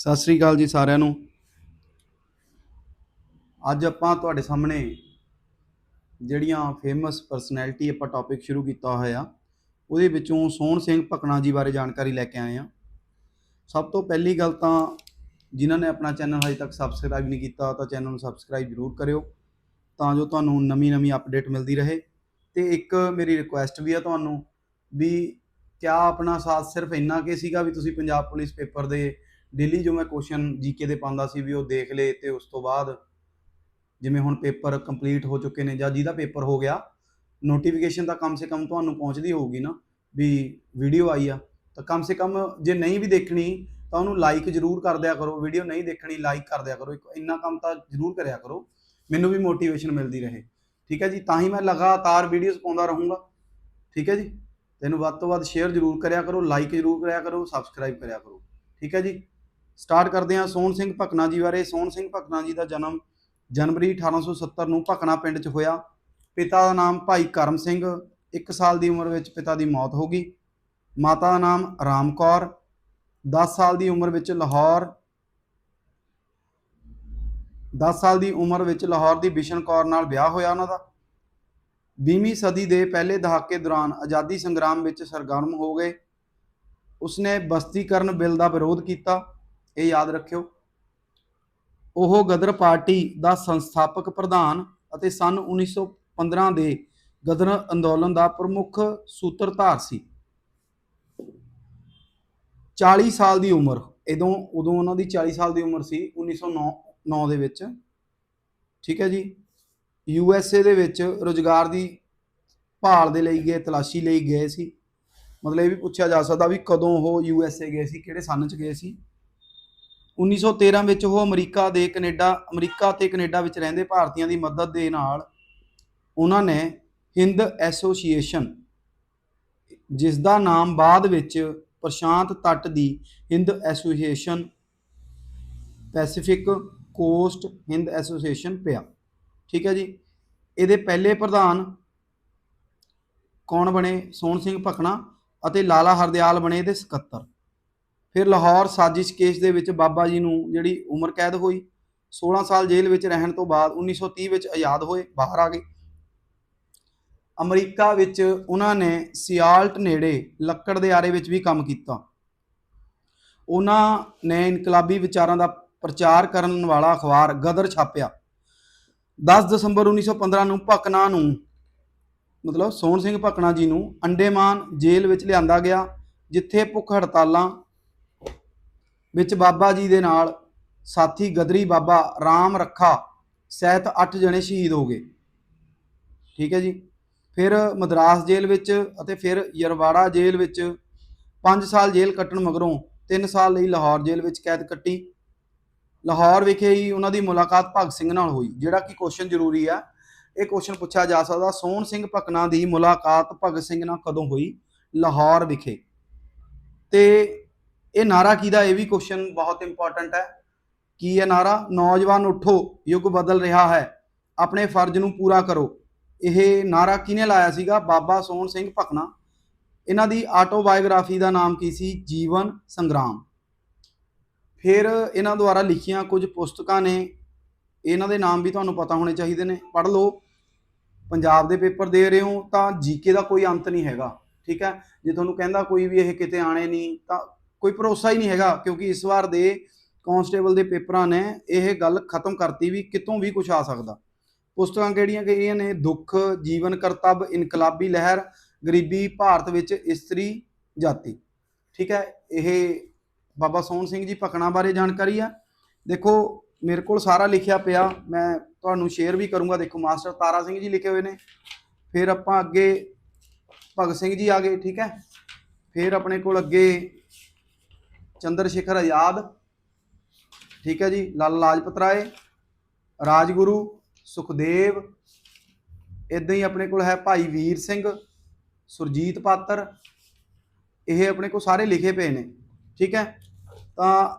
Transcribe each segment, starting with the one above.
ਸਤਿ ਸ੍ਰੀ ਅਕਾਲ ਜੀ ਸਾਰਿਆਂ ਨੂੰ। ਅੱਜ ਆਪਾਂ ਤੁਹਾਡੇ ਸਾਹਮਣੇ ਜਿਹੜੀਆਂ ਫੇਮਸ ਪਰਸਨੈਲਿਟੀ ਆਪਾਂ ਟੌਪਿਕ ਸ਼ੁਰੂ ਕੀਤਾ ਹੋਇਆ, ਉਹਦੇ ਵਿੱਚੋਂ ਸੋਹਣ ਸਿੰਘ ਭਕਨਾ ਜੀ ਬਾਰੇ ਜਾਣਕਾਰੀ ਲੈ ਕੇ ਆਏ ਆ ਸਭ ਤੋਂ ਪਹਿਲੀ ਗੱਲ ਤਾਂ ਜਿਨ੍ਹਾਂ ਨੇ ਆਪਣਾ ਚੈਨਲ ਹਜੇ ਤੱਕ ਸਬਸਕ੍ਰਾਈਬ ਨਹੀਂ ਕੀਤਾ, ਤਾਂ ਚੈਨਲ ਨੂੰ ਸਬਸਕ੍ਰਾਈਬ ਜ਼ਰੂਰ ਕਰਿਓ, ਤਾਂ ਜੋ ਤੁਹਾਨੂੰ ਨਵੀਂ-ਨਵੀਂ ਅਪਡੇਟ ਮਿਲਦੀ ਰਹੇ। ਤੇ ਇੱਕ ਮੇਰੀ ਰਿਕੁਐਸਟ ਵੀ ਆ ਤੁਹਾਨੂੰ ਵੀ ਕਿਆ ਆਪਣਾ ਸਾਥ ਸਿਰਫ ਇੰਨਾ ਕਿ ਸੀਗਾ ਵੀ ਤੁਸੀਂ ਪੰਜਾਬ ਪੁਲਿਸ ਪੇਪਰ ਦੇ ਡੇਲੀ ਜੋ ਮੈਂ ਕੁਐਸਚਨ ਜੀਕੇ ਦੇ ਪਾਉਂਦਾ ਸੀ ਵੀ ਉਹ ਦੇਖ ਲਏ ਤੇ ਉਸ ਤੋਂ ਬਾਅਦ ਜਿਵੇਂ ਹੁਣ ਪੇਪਰ ਕੰਪਲੀਟ ਹੋ ਚੁੱਕੇ ਨੇ ਜਾਂ ਜਿਹਦਾ ਪੇਪਰ ਹੋ ਗਿਆ ਨੋਟੀਫਿਕੇਸ਼ਨ ਤਾਂ ਕਮ ਸੇ ਕਮ ਤੁਹਾਨੂੰ ਪਹੁੰਚਦੀ ਹੋਊਗੀ ਨਾ ਵੀ ਵੀਡੀਓ ਆਈ ਆ, ਤਾਂ ਕਮ ਸੇ ਕਮ ਜੇ ਨਹੀਂ ਵੀ ਦੇਖਣੀ ਤਾਂ ਉਹਨੂੰ ਲਾਈਕ ਜ਼ਰੂਰ ਕਰ ਦਿਆ ਕਰੋ ਵੀਡੀਓ ਨਹੀਂ ਦੇਖਣੀ ਲਾਈਕ ਕਰ ਦਿਆ ਕਰੋ, ਇੱਕ ਇੰਨਾ ਕੰਮ ਤਾਂ ਜ਼ਰੂਰ ਕਰਿਆ ਕਰੋ, ਮੈਨੂੰ ਵੀ ਮੋਟੀਵੇਸ਼ਨ ਮਿਲਦੀ ਰਹੇ। ਠੀਕ ਹੈ ਜੀ, ਤਾਂ ਹੀ ਮੈਂ ਲਗਾਤਾਰ ਵੀਡੀਓਜ਼ ਪਾਉਂਦਾ ਰਹੂੰਗਾ। ਠੀਕ ਹੈ ਜੀ, ਤੈਨੂੰ ਵੱਧ ਤੋਂ ਵੱਧ ਸ਼ੇਅਰ ਜ਼ਰੂਰ ਕਰਿਆ ਕਰੋ ਲਾਈਕ ਜ਼ਰੂਰ ਕਰਿਆ ਕਰੋ ਸਬਸਕ੍ਰਾਈਬ ਕਰਿਆ ਕਰੋ। ਠੀਕ ਹੈ ਜੀ ਸਟਾਰਟ ਕਰਦੇ ਹਾਂ ਸੋਹਣ ਸਿੰਘ ਭਕਨਾ ਜੀ ਬਾਰੇ। ਸੋਹਣ ਸਿੰਘ ਭਕਨਾ ਜੀ ਦਾ ਜਨਮ ਜਨਵਰੀ 1870 ਨੂੰ ਭਕਨਾ ਪਿੰਡ 'ਚ ਹੋਇਆ। ਪਿਤਾ ਦਾ ਨਾਮ ਭਾਈ ਕਰਮ ਸਿੰਘ 1 ਸਾਲ ਦੀ ਉਮਰ ਵਿੱਚ ਪਿਤਾ ਦੀ ਮੌਤ ਹੋ ਗਈ। ਮਾਤਾ ਦਾ ਨਾਮ ਰਾਮ ਕੌਰ 10 ਸਾਲ ਦੀ ਉਮਰ ਵਿੱਚ ਲਾਹੌਰ 10 ਸਾਲ ਦੀ ਉਮਰ ਵਿੱਚ ਲਾਹੌਰ ਦੀ ਬਿਸ਼ਨ ਕੌਰ ਨਾਲ ਵਿਆਹ ਹੋਇਆ ਉਹਨਾਂ ਦਾ। 20ਵੀਂ ਸਦੀ ਦੇ ਪਹਿਲੇ ਦਹਾਕੇ ਦੌਰਾਨ ਆਜ਼ਾਦੀ ਸੰਗਰਾਮ ਵਿੱਚ ਸਰਗਰਮ ਹੋ ਗਏ। ਉਸਨੇ ਬਸਤੀਕਰਨ ਬਿੱਲ ਦਾ ਵਿਰੋਧ ਕੀਤਾ। ਇਹ ਯਾਦ ਰੱਖਿਓ। ਉਹ ਗਦਰ ਪਾਰਟੀ ਦਾ ਸੰਸਥਾਪਕ ਪ੍ਰਧਾਨ ਅਤੇ ਸਨ 1915 ਦੇ ਗਦਰ ਅੰਦੋਲਨ ਦਾ ਪ੍ਰਮੁੱਖ ਸੂਤਰਧਾਰ ਸੀ। 40 ਸਾਲ ਦੀ ਉਮਰ, ਇਦੋਂ, ਉਦੋਂ ਉਹਨਾਂ ਦੀ 40 ਸਾਲ ਦੀ ਉਮਰ ਸੀ 1909 9 ਦੇ ਵਿੱਚ। ਠੀਕ ਹੈ ਜੀ। ਯੂ ਐਸ ਏ ਦੇ ਵਿੱਚ ਰੋਜ਼ਗਾਰ ਦੀ ਭਾਲ ਦੇ ਲਈ ਗਏ, ਤਲਾਸ਼ੀ ਲਈ ਗਏ ਸੀ। ਮਤਲਬ ਇਹ ਵੀ ਪੁੱਛਿਆ ਜਾ ਸਕਦਾ ਵੀ ਕਦੋਂ ਉਹ ਯੂ ਐਸ ਏ ਗਏ ਸੀ, ਕਿਹੜੇ ਸਾਲ 'ਚ ਗਏ ਸੀ। 1913 ਵਿੱਚ ਉਹ ਅਮਰੀਕਾ ਦੇ ਕੈਨੇਡਾ, ਅਮਰੀਕਾ ਤੇ ਕੈਨੇਡਾ ਵਿੱਚ ਰਹਿੰਦੇ ਭਾਰਤੀਆਂ ਦੀ ਮਦਦ ਦੇ ਨਾਲ ਉਹਨਾਂ ਨੇ ਹਿੰਦ ਐਸੋਸੀਏਸ਼ਨ ਜਿਸ ਦਾ ਨਾਮ ਬਾਅਦ ਵਿੱਚ ਪ੍ਰਸ਼ਾਂਤ ਤੱਟ ਦੀ Hind association Pacific coast Hind association ਪਿਆ। ਠੀਕ ਹੈ ਜੀ? ਇਹਦੇ ਪਹਿਲੇ ਪ੍ਰਧਾਨ ਕੌਣ ਬਣੇ? ਸੋਹਣ ਸਿੰਘ ਭਕਨਾ ਅਤੇ ਲਾਲਾ ਹਰਦਿਆਲ ਬਣੇ ਇਹਦੇ ਸਕੱਤਰ। ਫਿਰ ਲਾਹੌਰ ਸਾਜ਼ਿਸ਼ ਕੇਸ ਦੇ ਵਿੱਚ ਬਾਬਾ ਜੀ ਨੂੰ ਜਿਹੜੀ ਉਮਰ ਕੈਦ ਹੋਈ 16 ਸਾਲ ਜੇਲ੍ਹ ਵਿੱਚ ਰਹਿਣ ਤੋਂ ਬਾਅਦ 1930 ਵਿੱਚ ਆਜ਼ਾਦ ਹੋਏ, ਬਾਹਰ ਆ ਗਏ। ਅਮਰੀਕਾ ਵਿੱਚ ਉਹਨਾਂ ਨੇ ਸਿਆਲਟ ਨੇੜੇ ਲੱਕੜ ਦੇ ਆਰੇ ਵਿੱਚ ਵੀ ਕੰਮ ਕੀਤਾ। ਉਹਨਾਂ ਨੇ ਇਨਕਲਾਬੀ ਵਿਚਾਰਾਂ ਦਾ ਪ੍ਰਚਾਰ ਕਰਨ ਵਾਲਾ ਅਖਬਾਰ ਗਦਰ ਛਾਪਿਆ। 10 ਦਸੰਬਰ 1915 ਨੂੰ ਭਕਨਾ ਨੂੰ, ਮਤਲਬ ਸੋਹਣ ਸਿੰਘ ਭਕਨਾ ਜੀ ਨੂੰ ਅੰਡੇਮਾਨ ਜੇਲ੍ਹ ਵਿੱਚ ਲਿਆਂਦਾ ਗਿਆ, ਜਿੱਥੇ ਭੁੱਖ ਹੜਤਾਲਾਂ ਵਿੱਚ ਬਾਬਾ ਜੀ ਦੇ ਨਾਲ ਸਾਥੀ ਗਦਰੀ ਬਾਬਾ ਰਾਮ ਰੱਖਾ ਸਹਿਤ 8 ਜਣੇ ਸ਼ਹੀਦ ਹੋ ਗਏ। ਠੀਕ ਹੈ ਜੀ। ਫਿਰ ਮਦਰਾਸ ਜੇਲ੍ਹ ਵਿੱਚ ਅਤੇ ਫਿਰ ਯਰਵਾੜਾ ਜੇਲ੍ਹ ਵਿੱਚ 5 ਸਾਲ ਜੇਲ੍ਹ ਕੱਟਣ ਮਗਰੋਂ 3 ਸਾਲ ਲਈ ਲਾਹੌਰ ਜੇਲ੍ਹ ਵਿੱਚ ਕੈਦ ਕੱਟੀ। ਲਾਹੌਰ ਵਿਖੇ ਹੀ ਉਹਨਾਂ ਦੀ ਮੁਲਾਕਾਤ ਭਗਤ ਸਿੰਘ ਨਾਲ ਹੋਈ, ਜਿਹੜਾ ਕਿ ਕੁਐਸਚਨ ਜ਼ਰੂਰੀ ਆ। ਇਹ ਕੁਐਸਚਨ ਪੁੱਛਿਆ ਜਾ ਸਕਦਾ, ਸੋਹਣ ਸਿੰਘ ਭਕਨਾ ਦੀ ਮੁਲਾਕਾਤ ਭਗਤ ਸਿੰਘ ਨਾਲ ਕਦੋਂ ਹੋਈ ਲਾਹੌਰ ਵਿਖੇ? ਤੇ ਇਹ ਨਾਰਾ ਕਿਹਦਾ ਇਹ ਵੀ ਕੁਐਸਚਨ ਬਹੁਤ ਇੰਪੋਰਟੈਂਟ ਹੈ ਕੀ ਹੈ ਨਾਰਾ, ਨੌਜਵਾਨ ਉਠੋ, ਯੁੱਗ ਬਦਲ ਰਿਹਾ ਹੈ, ਆਪਣੇ ਫਰਜ਼ ਨੂੰ ਪੂਰਾ ਕਰੋ। ਇਹ ਨਾਰਾ ਕਿਹਨੇ ਲਾਇਆ ਸੀਗਾ? ਬਾਬਾ ਸੋਹਣ ਸਿੰਘ ਭਕਨਾ। ਇਹਨਾਂ ਦੀ ਆਟੋਬਾਇਓਗ੍ਰਾਫੀ ਦਾ ਨਾਮ ਕੀ ਸੀ? ਜੀਵਨ ਸੰਗਰਾਮ। ਫਿਰ ਇਹਨਾਂ ਦੁਆਰਾ ਲਿਖੀਆਂ ਕੁਝ ਪੁਸਤਕਾਂ ਨੇ, ਇਹਨਾਂ ਦੇ ਨਾਮ ਵੀ ਤੁਹਾਨੂੰ ਪਤਾ ਹੋਣੇ ਚਾਹੀਦੇ ਨੇ। ਪੜ੍ਹ ਲਓ। ਪੰਜਾਬ ਦੇ ਪੇਪਰ ਦੇ ਰਹੇ ਹੋ ਤਾਂ ਜੀਕੇ ਦਾ ਕੋਈ ਅੰਤ ਨਹੀਂ ਹੈਗਾ, ਠੀਕ ਹੈ? ਜੇ ਤੁਹਾਨੂੰ ਕਹਿੰਦਾ ਕੋਈ ਵੀ ਇਹ ਕਿਤੇ ਆਣੇ ਨਹੀਂ, ਤਾਂ ਕੋਈ ਭਰੋਸਾ ਹੀ ਨਹੀਂ ਹੈਗਾ, ਕਿਉਂਕਿ ਇਸ ਵਾਰ ਦੇ ਕਾਂਸਟੇਬਲ ਦੇ ਪੇਪਰਾਂ ਨੇ ਇਹ ਗੱਲ ਖਤਮ ਕਰਤੀ ਵੀ ਕਿਤੋਂ ਵੀ ਕੁਝ ਆ ਸਕਦਾ। ਪੁਸਤਕਾਂ ਕਿਹੜੀਆਂ ਕਿਹੜੀਆਂ ਨੇ? ਦੁੱਖ, ਜੀਵਨ ਕਰਤੱਵ, ਇਨਕਲਾਬੀ ਲਹਿਰ, ਗਰੀਬੀ ਭਾਰਤ ਵਿੱਚ ਇਸਤਰੀ ਜਾਤੀ। ਠੀਕ ਹੈ, ਇਹ ਬਾਬਾ ਸੋਹਣ ਸਿੰਘ ਜੀ ਭਕਨਾ ਬਾਰੇ ਜਾਣਕਾਰੀ ਆ। ਦੇਖੋ, ਮੇਰੇ ਕੋਲ ਸਾਰਾ ਲਿਖਿਆ ਪਿਆ, ਮੈਂ ਤੁਹਾਨੂੰ ਸ਼ੇਅਰ ਵੀ ਕਰੂੰਗਾ। ਦੇਖੋ, ਮਾਸਟਰ ਤਾਰਾ ਸਿੰਘ ਜੀ ਲਿਖੇ ਹੋਏ ਨੇ। ਫਿਰ ਆਪਾਂ ਅੱਗੇ ਭਗਤ ਸਿੰਘ ਜੀ ਆ ਗਏ, ਠੀਕ ਹੈ। ਫਿਰ ਆਪਣੇ ਕੋਲ ਅੱਗੇ ਚੰਦਰ ਸ਼ੇਖਰ ਆਜ਼ਾਦ। ਠੀਕ ਹੈ ਜੀ, ਲਾਲ ਲਾਜਪਤ ਰਾਏ, ਰਾਜਗੁਰੂ ਸੁਖਦੇਵ ਇਦਾਂ ਹੀ ਆਪਣੇ ਕੋਲ ਹੈ ਭਾਈ ਵੀਰ ਸਿੰਘ, ਸੁਰਜੀਤ ਪਾਤਰ। ਇਹ ਆਪਣੇ ਕੋਲ ਸਾਰੇ ਲਿਖੇ ਪਏ ਨੇ, ਠੀਕ ਹੈ? ਤਾਂ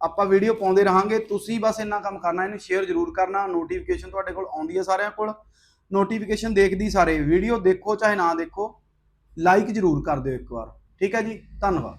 ਆਪਾਂ ਵੀਡੀਓ ਪਾਉਂਦੇ ਰਹਾਂਗੇ। ਤੁਸੀਂ ਬਸ ਇੰਨਾ ਕੰਮ ਕਰਨਾ, ਇਹਨੂੰ ਸ਼ੇਅਰ ਜ਼ਰੂਰ ਕਰਨਾ। ਨੋਟੀਫਿਕੇਸ਼ਨ ਤੁਹਾਡੇ ਕੋਲ ਆਉਂਦੀ ਹੈ ਸਾਰਿਆਂ ਕੋਲ। ਨੋਟੀਫਿਕੇਸ਼ਨ ਦੇਖਦੀ ਸਾਰੇ। ਵੀਡੀਓ ਦੇਖੋ, ਚਾਹੇ ਨਾ ਦੇਖੋ ਲਾਈਕ ਜ਼ਰੂਰ ਕਰ ਦਿਓ ਇੱਕ ਵਾਰ। ਠੀਕ ਹੈ ਜੀ, ਧੰਨਵਾਦ।